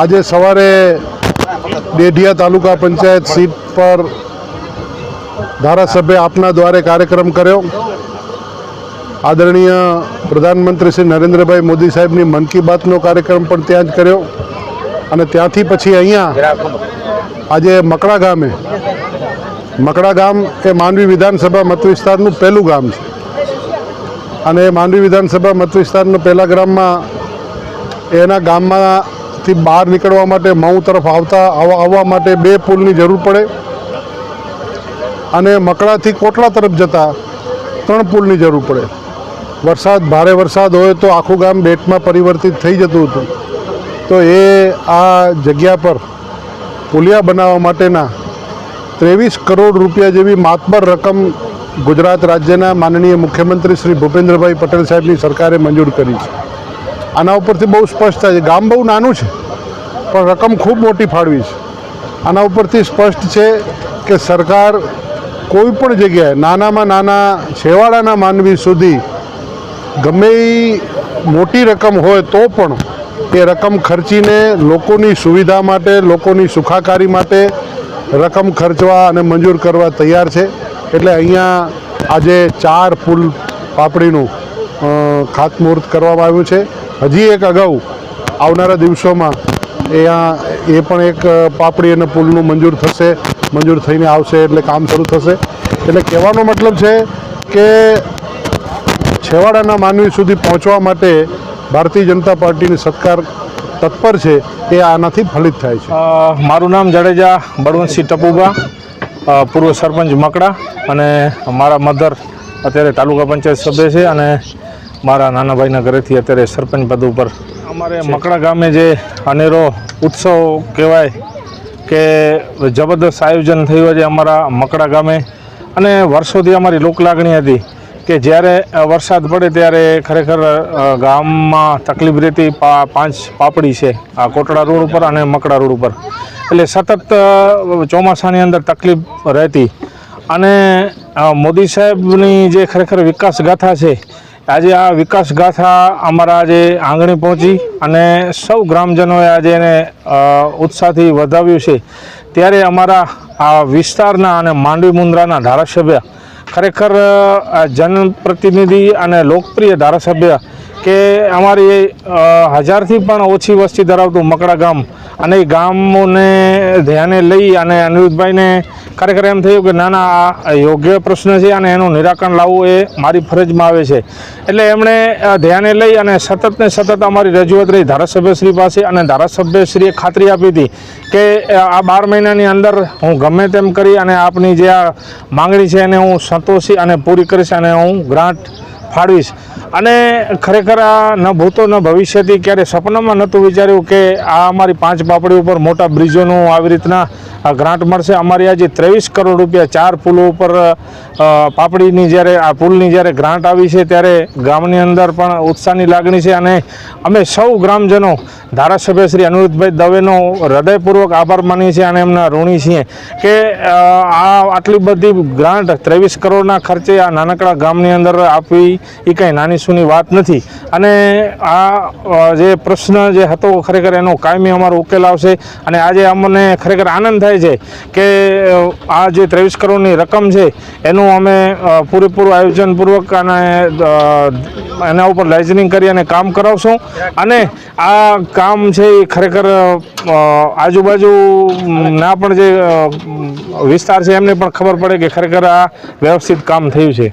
આજે સવારે ડેઢિયા તાલુકા પંચાયત સીટ પર ધારાસભ્ય આપના દ્વારે કાર્યક્રમ કર્યો. આદરણીય પ્રધાનમંત્રી શ્રી નરેન્દ્રભાઈ મોદી સાહેબની મન કી બાતનો કાર્યક્રમ પણ ત્યાં જ કર્યો. અને ત્યાંથી પછી અહીંયા આજે મકડા ગામે, મકડા ગામ એ માંડવી વિધાનસભા મતવિસ્તારનું પહેલું ગામ છે. અને એ માંડવી વિધાનસભા મતવિસ્તારનું પહેલા ગ્રામમાં એના ગામમાંથી બહાર નીકળવા માટે મઉ તરફ આવતા આવવા માટે બે પુલની જરૂર પડે. અને મકડાથી કોટલા તરફ જતા ત્રણ પુલની જરૂર પડે. વરસાદ, ભારે વરસાદ હોય તો આખું ગામ બેટમાં પરિવર્તિત થઈ જતું હતું. તો એ આ જગ્યા પર પુલિયા બનાવવા માટેના ત્રેવીસ કરોડ રૂપિયા જેવી માતબર રકમ ગુજરાત રાજ્યના માનનીય મુખ્યમંત્રી શ્રી ભૂપેન્દ્રભાઈ પટેલ સાહેબની સરકારે મંજૂર કરી છે. આના ઉપરથી બહુ સ્પષ્ટ થાય છે. ગામ બહુ નાનું છે, પણ રકમ ખૂબ મોટી ફાળવી છે. આના ઉપરથી સ્પષ્ટ છે કે સરકાર કોઈ પણ જગ્યાએ, નાનામાં નાના છેવાડાના માનવી સુધી ગમે મોટી રકમ હોય તો પણ એ રકમ ખર્ચીને લોકોની સુવિધા માટે, લોકોની સુખાકારી માટે રકમ ખર્ચવા અને મંજૂર કરવા તૈયાર છે. એટલે અહીંયા આજે ચાર પુલ પાપડીનું ખાતમુહૂર્ત કરવામાં આવ્યું છે. હજી એક અગાઉ આવનારા દિવસોમાં એ એ પણ એક પાપડી અને પુલનું મંજૂર થશે. મંજૂર થઈને આવશે એટલે કામ શરૂ થશે. એટલે કહેવાનો મતલબ છે કે છેવાડાના માનવી સુધી પહોંચવા માટે ભારતીય જનતા પાર્ટીની સરકાર તત્પર છે એ આનાથી ફલિત થાય છે. મારું નામ જાડેજા બળવંતસિંહ ટપુબા પૂર્વ સરપંચ મકડા અને મારા મધર અત્યારે તાલુકા પંચાયત સભ્ય છે અને મારા નાનાભાઈના ઘરેથી અત્યારે સરપંચ પદ ઉપર અમારે મકડા ગામે જે અનેરો ઉત્સવ કહેવાય કે જબરદસ્ત આયોજન થયું છે અમારા મકડા ગામે. અને વર્ષોથી અમારી લોકલાગણી હતી કે જ્યારે વરસાદ પડે ત્યારે ખરેખર ગામમાં તકલીફ રહેતી પાંચ પાપડી છે આ કોટડા રોડ ઉપર અને મકડા રોડ ઉપર. એટલે સતત ચોમાસાની અંદર તકલીફ રહેતી. અને મોદી સાહેબની જે ખરેખર વિકાસ ગાથા છે આજે આ વિકાસ ગાથા અમારા આજે આંગણે પહોંચી અને સૌ ગ્રામજનોએ આજે એને ઉત્સાહથી વધાવ્યું છે. ત્યારે અમારા આ વિસ્તારના અને માંડવી મુન્દ્રાના ધારાસભ્ય ખરેખર જનપ્રતિનિધિ અને લોકપ્રિય ધારાસભ્ય કે અમારી હજારથી પણ ઓછી વસ્તી ધરાવતું મકડા ગામ અને એ ગામોને ધ્યાને લઈ અને અનિરુદ્ધભાઈને ખરેખર એમ થયું કે ના ના, આ યોગ્ય પ્રશ્ન છે અને એનું નિરાકરણ લાવવું એ મારી ફરજમાં આવે છે. એટલે એમણે ધ્યાને લઈ અને સતત ને સતત અમારી રજૂઆત રહી. ધારાસભ્યશ્રી પાસે અને ધારાસભ્યશ્રીએ ખાતરી આપી હતી કે આ બાર મહિનાની અંદર હું ગમે તેમ કરી અને આપની જે આ માંગણી છે એને હું સંતોષી અને પૂરી કરીશ અને હું ગ્રાન્ટ ફાળવીશ. અને ખરેખર આ ન ભૂતો ન ભવિષ્યથી ક્યારે સપનામાં નહોતું વિચાર્યું કે આ અમારી પાંચ પાપડી ઉપર મોટા બ્રિજોનું આવી રીતના આ ગ્રાન્ટ મળશે. અમારી આજે ત્રેવીસ કરોડ રૂપિયા ચાર પુલો ઉપર પાપડીની જ્યારે, આ પુલની જ્યારે ગ્રાન્ટ આવી છે ત્યારે ગામની અંદર પણ ઉત્સાહની લાગણી છે અને અમે સૌ ગ્રામજનો, ધારાસભ્ય શ્રી અનિરુદ્ધભાઈ દવેનો હૃદયપૂર્વક આભાર માનીએ છીએ અને એમના ઋણી છીએ કે આ આટલી બધી ગ્રાન્ટ ત્રેવીસ કરોડના ખર્ચે આ નાનકડા ગામની અંદર આપવી એ કંઈ નાની સૂની વાત નથી. અને આ જે પ્રશ્ન જે હતો ખરેખર એનો કાયમી અમારો ઉકેલ આવશે. અને આજે અમને ખરેખર આનંદ થાય છે કે આ જે ત્રેવીસ કરોડની રકમ છે, એનું અમે પૂરેપૂરું આયોજનપૂર્વક અને એના ઉપર લાઇઝનિંગ કરી અને કામ કરાવશું. અને આ કામ છે એ ખરેખર આજુબાજુ ના પણ જે વિસ્તાર છે એમને પણ ખબર પડે કે ખરેખર આ વ્યવસ્થિત કામ થયું છે.